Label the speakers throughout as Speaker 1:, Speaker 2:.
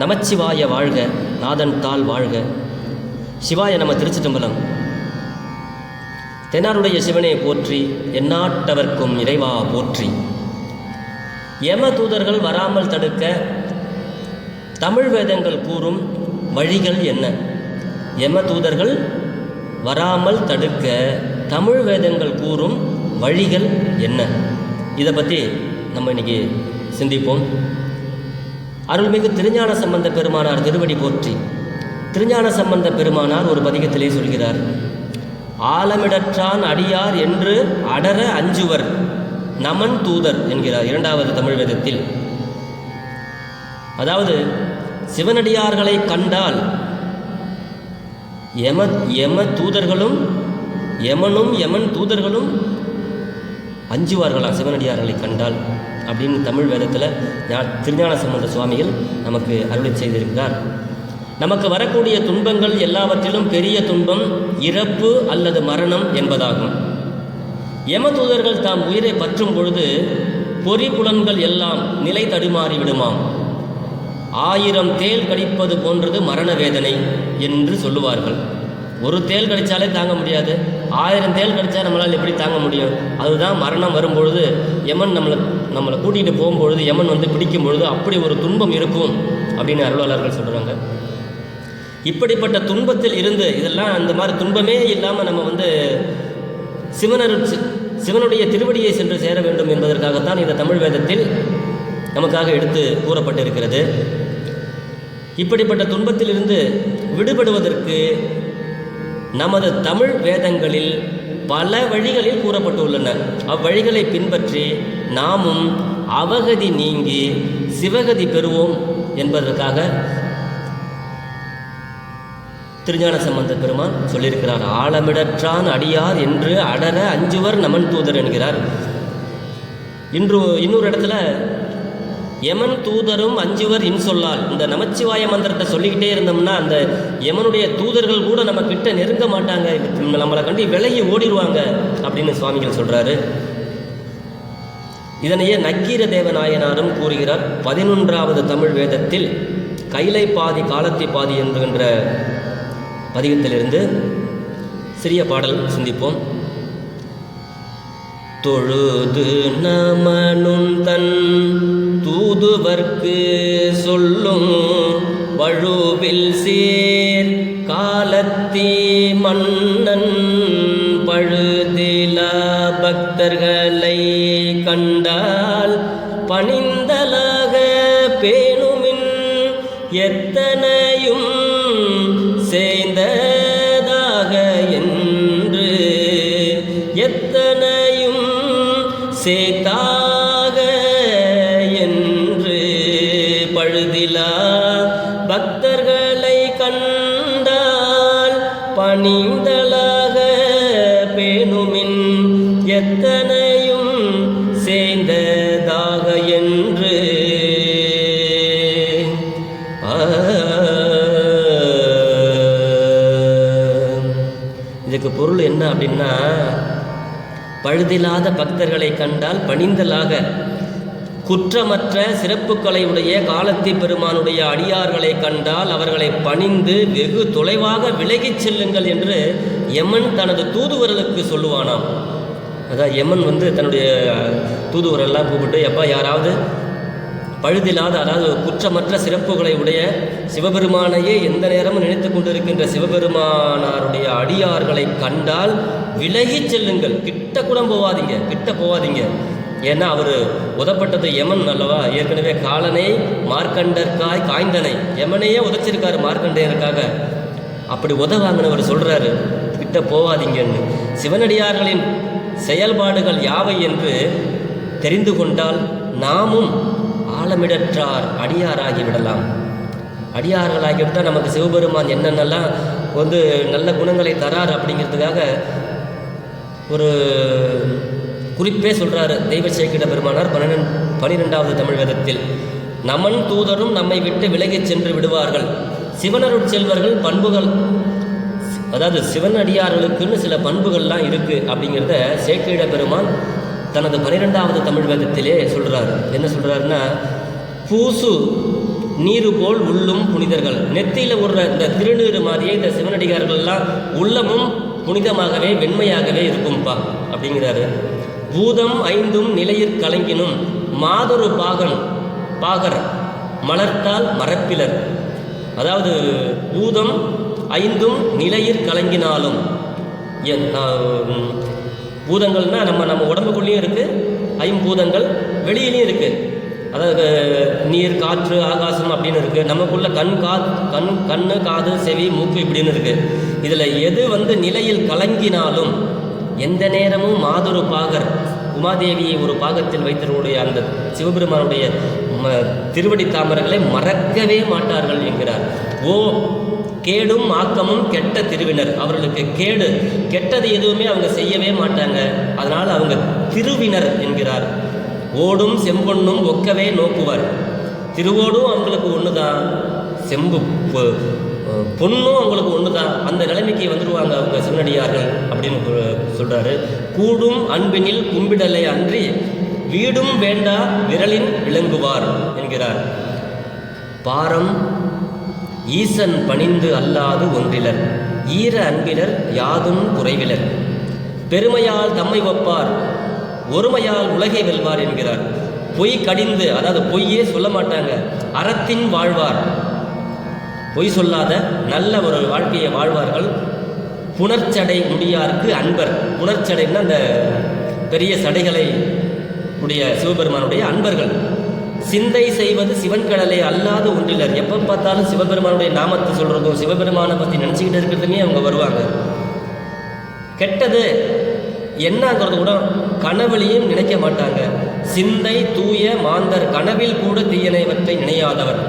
Speaker 1: நமச்சிவாய வாழ்க நாதன் தாள் வாழ்க. சிவாய நம்ம திருச்சிட்டம்பலம் தென்னாருடைய சிவனை போற்றி எந்நாட்டவர்க்கும் இறைவா போற்றி. யம தூதர்கள் வராமல் தடுக்க தமிழ் வேதங்கள் கூறும் வழிகள் என்ன? யம தூதர்கள் வராமல் தடுக்க தமிழ் வேதங்கள் கூறும் வழிகள் என்ன? இதை பற்றி நம்ம இன்னைக்கு சிந்திப்போம். அருள்மிகு திருஞான சம்பந்த பெருமானார் திருவடி போற்றி. திருஞான சம்பந்த பெருமானார் ஒரு பதிகத்திலே சொல்கிறார் ஆலமிடற்றான் அடியார் என்று அடர அஞ்சுவர் நமன் தூதர் என்கிறார் இரண்டாவது தமிழ் வேதத்தில். அதாவது சிவனடியார்களை கண்டால் எம எம தூதர்களும் எமனும் எமன் தூதர்களும் அஞ்சுவார்களாம் சிவனடியார்களை கண்டால் அப்படின்னு தமிழ் வேதத்தில் திருஞான சம்பந்த சுவாமிகள் நமக்கு அருளை செய்திருக்கிறார். நமக்கு வரக்கூடிய துன்பங்கள் எல்லாவற்றிலும் பெரிய துன்பம் இறப்பு அல்லது மரணம் என்பதாகும். யம தூதர்கள் தாம் உயிரை பற்றும் பொழுது பொறி புலன்கள் எல்லாம் நிலை தடுமாறி விடுமாம். ஆயிரம் தேள் கடிப்பது போன்றது மரண வேதனை என்று சொல்லுவார்கள். ஒரு தேள் கடித்தாலே தாங்க முடியாது. ஆயிரம் தேள் கடிச்சா நம்மளால் எப்படி தாங்க முடியும்? அதுதான் மரணம் வரும்பொழுது யமன் நம்மளை நம்மளை கூட்டிகிட்டு போகும்பொழுது யமன் வந்து பிடிக்கும் பொழுது அப்படி ஒரு துன்பம் இருக்கும் அப்படின்னு அருளாளர்கள் சொல்கிறாங்க இப்படிப்பட்ட துன்பத்தில் இருந்து இதெல்லாம் அந்த மாதிரி துன்பமே இல்லாமல் நம்ம வந்து சிவனர் சிவனுடைய திருவடியை சென்று சேர வேண்டும் என்பதற்காகத்தான் இந்த தமிழ் வேதத்தில் நமக்காக எடுத்து கூறப்பட்டிருக்கிறது. இப்படிப்பட்ட துன்பத்திலிருந்து விடுபடுவதற்கு நமது தமிழ் வேதங்களில் பல வழிகளில் கூறப்பட்டுள்ளன. அவ்வழிகளை பின்பற்றி நாமும் அவகதி நீங்கி சிவகதி பெறுவோம் என்பதற்காக திருஞான சம்பந்த பெருமான் சொல்லியிருக்கிறார் ஆழமிடற்றான் அடியார் என்று அடர அஞ்சுவர் நமன் தூதர் என்கிறார். இன்று இன்னொரு இடத்துல யமன் தூதரும் அஞ்சுவர் இன்சொல்லால் இந்த நமச்சிவாய மந்திரத்தை சொல்லிக்கிட்டே இருந்தோம்னா அந்த யமனுடைய தூதர்கள் கூட நம்ம கிட்ட நெருங்க மாட்டாங்க. நம்மளை கண்டு விலகி ஓடிடுவாங்க அப்படின்னு சுவாமிகள் சொல்றாரு. இதனையே நக்கீர தேவநாயனாரும் கூறுகிறார். பதினொன்றாவது தமிழ் வேதத்தில் கைலை பாதி காலத்தை பாதி என்கின்ற பதிகத்திலிருந்து சிறிய பாடல் சிந்திப்போம். தொழுது நமனும் தன் தூதுவர்க்கு சொல்லும் வழுவில் சேர் காலத்தீ மன்னன் பழுதில பக்தர்களை கண்டால் பணிந்தலாக பேணுமின் எத்தனையும் சேர்ந்ததாக என்று எத்தனை எத்தனையும் சேர்த்தாக பழுதில்லாத பக்தர்களை கண்டால் பணிந்தலாக. குற்றமற்ற சிறப்புகளை உடைய காலத்தி பெருமானுடைய அடியார்களை கண்டால் அவர்களை பணிந்து வெகு தொலைவாக விலகிச் செல்லுங்கள் என்று யமன் தனது தூதுவர்களுக்கு சொல்லுவானாம். அதான் யமன் வந்து தன்னுடைய தூதுவரெல்லாம் கூப்பிட்டு எப்போ யாராவது பழுதில்லாத அதாவது குற்றமற்ற சிறப்புகளை உடைய சிவபெருமானையே எந்த நேரமும் நினைத்து கொண்டிருக்கின்ற சிவபெருமானாருடைய அடியார்களை கண்டால் விலகிச் செல்லுங்கள். கிட்ட கூட போவாதீங்க கிட்ட போவாதீங்க. ஏன்னா அவர் உதப்பட்டது யமன் அல்லவா? ஏற்கனவே காலனை மார்க்கண்டற்காய் காய்ந்தனை. யமனையே உதைச்சிருக்காரு மார்க்கண்டையருக்காக. அப்படி உதவாங்கன்னு அவர் சொல்கிறாரு கிட்ட போவாதீங்கன்னு. சிவனடியார்களின் செயல்பாடுகள் யாவை என்று தெரிந்து கொண்டால் நாமும் ஆழமிடற்றார் அடியாராகி விடலாம். அடியார்களாகிவிட்டால் நமக்கு சிவபெருமான் என்னென்னலாம் வந்து நல்ல குணங்களை தரார் அப்படிங்கிறதுக்காக ஒரு குறிப்பே சொல்கிறாரு தெய்வ சேக்கிட பெருமானார் பன்னெண்டு பனிரெண்டாவது தமிழ் வேதத்தில். நமன் தூதரும் நம்மை விட்டு விலகிச் சென்று விடுவார்கள். சிவனருட் செல்வர்கள் பண்புகள் அதாவது சிவன் அடியார்களுக்குன்னு சில பண்புகள்லாம் இருக்குது அப்படிங்கிறத சேக்கிட பெருமான் தனது பனிரெண்டாவது தமிழ் வேதத்திலே சொல்கிறார் என்ன சொல்கிறாருன்னா பூசு நீரு போல் உள்ளும் புனிதர்கள். நெத்தியில் விடுற இந்த திருநீறு மாதிரியே இந்த சிவனடிகார்கள்லாம் உள்ளமும் புனிதமாகவே வெண்மையாகவே இருக்கும்பா அப்படிங்கிறாரு. பூதம் ஐந்தும் நிலையிற் கலங்கினும் மாதொரு பாகன் பாகர் மலர்த்தால் மரப்பிலர். அதாவது பூதம் ஐந்தும் நிலையிற் கலங்கினாலும் பூதங்கள்னால் பூதங்கள்னா நம்ம நம்ம உடம்புக்குள்ளேயும் இருக்குது ஐம்பூதங்கள் வெளியிலையும் இருக்குது அதாவது நீர் காற்று ஆகாசம் அப்படின்னு இருக்குது நமக்குள்ள கண் கா கண் கண் காது செவி மூக்கு இப்படின்னு இருக்குது இதில் எது வந்து நிலையில் கலங்கினாலும் எந்த நேரமும் மாதுரு பாகர் உமாதேவியை ஒரு பாகத்தில் வைத்தவருடைய அந்த சிவபெருமானுடைய ம திருவடி தாமரங்களை மறக்கவே மாட்டார்கள் என்கிறார். ஓ கேடும் ஆக்கமும் கெட்ட திருவினர். அவர்களுக்கு கேடு கெட்டது எதுவுமே அவங்க செய்யவே மாட்டாங்க. அதனால் அவங்க திருவினர் என்கிறார். ஓடும் செம்பொன்னும் ஒக்கவே நோக்குவார். திருவோடும் அவங்களுக்கு ஒன்று தான் செம்பு பொ- பொண்ணும் அவங்களுக்கு ஒன்று தான் அந்த நிலைமைக்கு வந்துடுவாங்க அவங்க சிவனடியார்கள் அப்படின்னு சொல்கிறாரு கூடும் அன்பினில் கும்பிடலை அன்றி வீடும் வேண்டா விரலின் விளங்குவார் என்கிறார். பாரம் ஈசன் பணிந்து அல்லாது ஒன்றிலர். ஈர அன்பிலர் யாதும் குறைவிலர். பெருமையால் தம்மை ஒப்பார். ஒருமையால் உலகை வெல்வார் என்கிறார். பொய் கடிந்து அதாவது பொய்யே சொல்ல மாட்டாங்க. அறத்தின் வாழ்வார். பொய் சொல்லாத நல்ல ஒரு வாழ்க்கையை வாழ்வார்கள். புணர்ச்சடை முடியார்க்கு அன்பர். புணர்ச்சடைன்னா அந்த பெரிய சடைகளை உடைய சிவபெருமானுடைய அன்பர்கள். சிந்தை செய்வது சிவன் கடலை அல்லாத ஒன்றிலர். எப்போ பார்த்தாலும் சிவபெருமானுடைய நாமத்தை சொல்றதும் சிவபெருமானை பற்றி நினச்சிக்கிட்டு இருக்கிறதுமே அவங்க வருவாங்க. கெட்டது என்னங்கிறது கூட கனவுலையும் நினைக்க மாட்டாங்க. சிந்தை தூய மாந்தர் கனவில் கூட தீயனைவற்றை நினையாதவர்.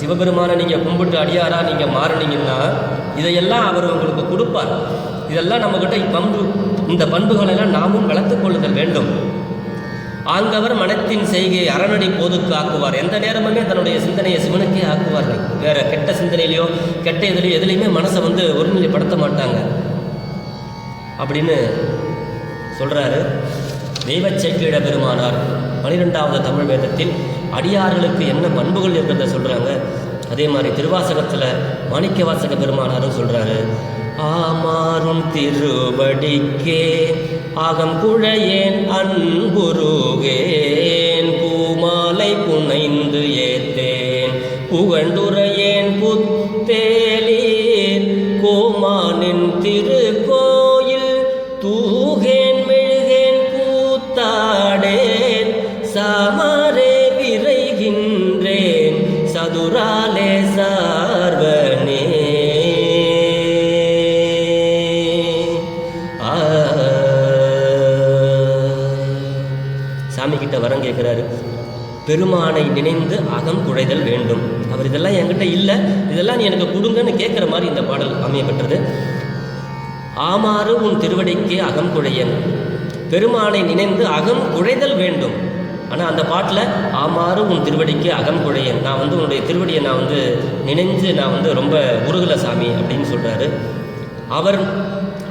Speaker 1: சிவபெருமானை நீங்கள் கும்பிட்டு அடியாரா நீங்கள் மாறினீங்கன்னா இதையெல்லாம் அவர் உங்களுக்கு கொடுப்பார். இதெல்லாம் நம்மக்கிட்ட பண்பு இந்த பண்புகளெல்லாம் நாமும் வளர்த்துக் கொள்ளுதல் வேண்டும். ஆங்கவர் மனத்தின் செய்கை அறநடி போதுக்கு ஆக்குவார். எந்த நேரமுமே தன்னுடைய சிந்தனையை சிவனுக்கே ஆக்குவார்கள். வேற கெட்ட சிந்தனையிலையோ கெட்ட இதுலையோ எதுலேயுமே மனசை வந்து ஒருநிலைப்படுத்த மாட்டாங்க. அப்படின்னு சொல்றாரு. தெய்வச் பெருமானார். பனிரெண்டாவது தமிழ் வேதத்தில் அடியார்களுக்கு என்ன பண்புகள் இருக்கிறத சொல்றாங்க. அதே மாதிரி திருவாசகத்தில் மாணிக்க வாசக பெருமானாரும் சொல்றாரு. ஆமாறும் திருவடிக்கே அகம் குழையேன் அன்புருகேன். பூமாலை புனைந்து ஏத்தேன். புகழ்ந்துரையேன் புத்தேலீர். கோமானின் திரு சாமி கிட்ட வரம் கேட்குறாரு. பெருமானை நினைந்து அகம் குழைதல் வேண்டும். அவர் இதெல்லாம் என்கிட்ட இல்லை. இதெல்லாம் நீ எனக்கு கொடுங்கன்னு கேட்குற மாதிரி இந்த பாடல் அமையப்பெற்றது ஆமாறு உன் திருவடிக்கே அகம் குழையன். பெருமானை நினைந்து அகம் குழைதல் வேண்டும். ஆனால் அந்த பாட்டில் ஆமாறு உன் திருவடிக்கு அகம் குழையன். நான் வந்து உன்னுடைய திருவடியை நான் வந்து நினைஞ்சு நான் வந்து ரொம்ப உருகல சாமி அப்படின்னு சொல்கிறாரு அவர்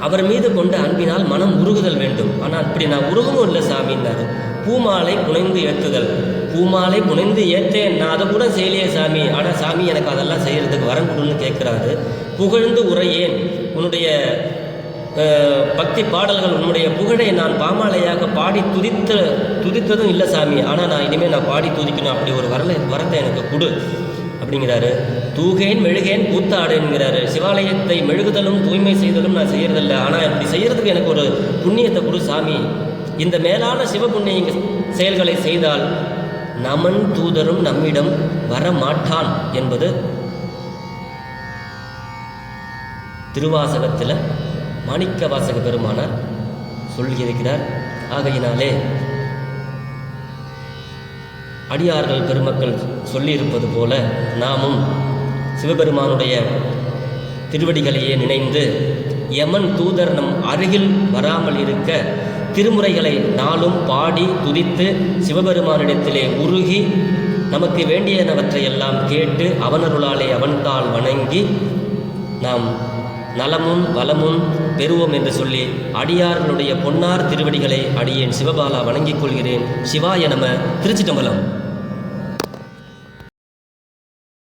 Speaker 1: அவர் மீது கொண்ட அன்பினால் மனம் உருகுதல் வேண்டும். ஆனால் அப்படி நான் உருகவும் இல்லை சாமின்னாரு. பூமாலை புனைந்து ஏற்றுதல். பூமாலை புனைந்து ஏற்றேன். நான் அதை கூட செய்யலையே சாமி. ஆனால் சாமி எனக்கு அதெல்லாம் செய்கிறதுக்கு வரம் கொடுன்னு கேட்குறாரு. புகழ்ந்து உரையேன். உன்னுடைய பக்தி பாடல்கள் உன்னுடைய புகழை நான் பாமாலையாக பாடி துதித்த துதித்ததும் இல்லை சாமி. ஆனால் நான் இனிமேல் நான் பாடி துதிக்கணும். அப்படி ஒரு வரல வரத்தை எனக்கு கொடு அப்படிங்கிறாரு. தூகேன் மெழுகேன் கூத்தாடுங்கிறாரு சிவாலயத்தை மெழுகுதலும் தூய்மை செய்தலும் நான் செய்கிறதில்ல ஆனால் இப்படி செய்கிறதுக்கு எனக்கு ஒரு புண்ணியத்தை கொடு சாமி. இந்த மேலான சிவபுண்ணிய செயல்களை செய்தால் நமன் தூதரும் நம்மிடம் வர மாட்டான் என்பது திருவாசகத்தில் மாணிக்க வாசக பெருமானார் சொல்லியிருக்கிறார். ஆகையினாலே அடியார்கள் பெருமக்கள் சொல்லியிருப்பது போல நாமும் சிவபெருமானுடைய திருவடிகளையே நினைந்து யமன் தூதர் நம் அருகில் வராமல் இருக்க திருமுறைகளை நாளும் பாடி துதித்து சிவபெருமானிடத்திலே உருகி நமக்கு வேண்டியனவற்றையெல்லாம் கேட்டு அவனருளாலே அவன்தால் வணங்கி நாம் நலமும் வளமும் பெறுவோம் என்று சொல்லி அடியார்களுடைய பொன்னார் திருவடிகளை அடியேன் சிவபாலா வணங்கிக் கொள்கிறேன். சிவாய நம திருச்சிட்டம்பலம்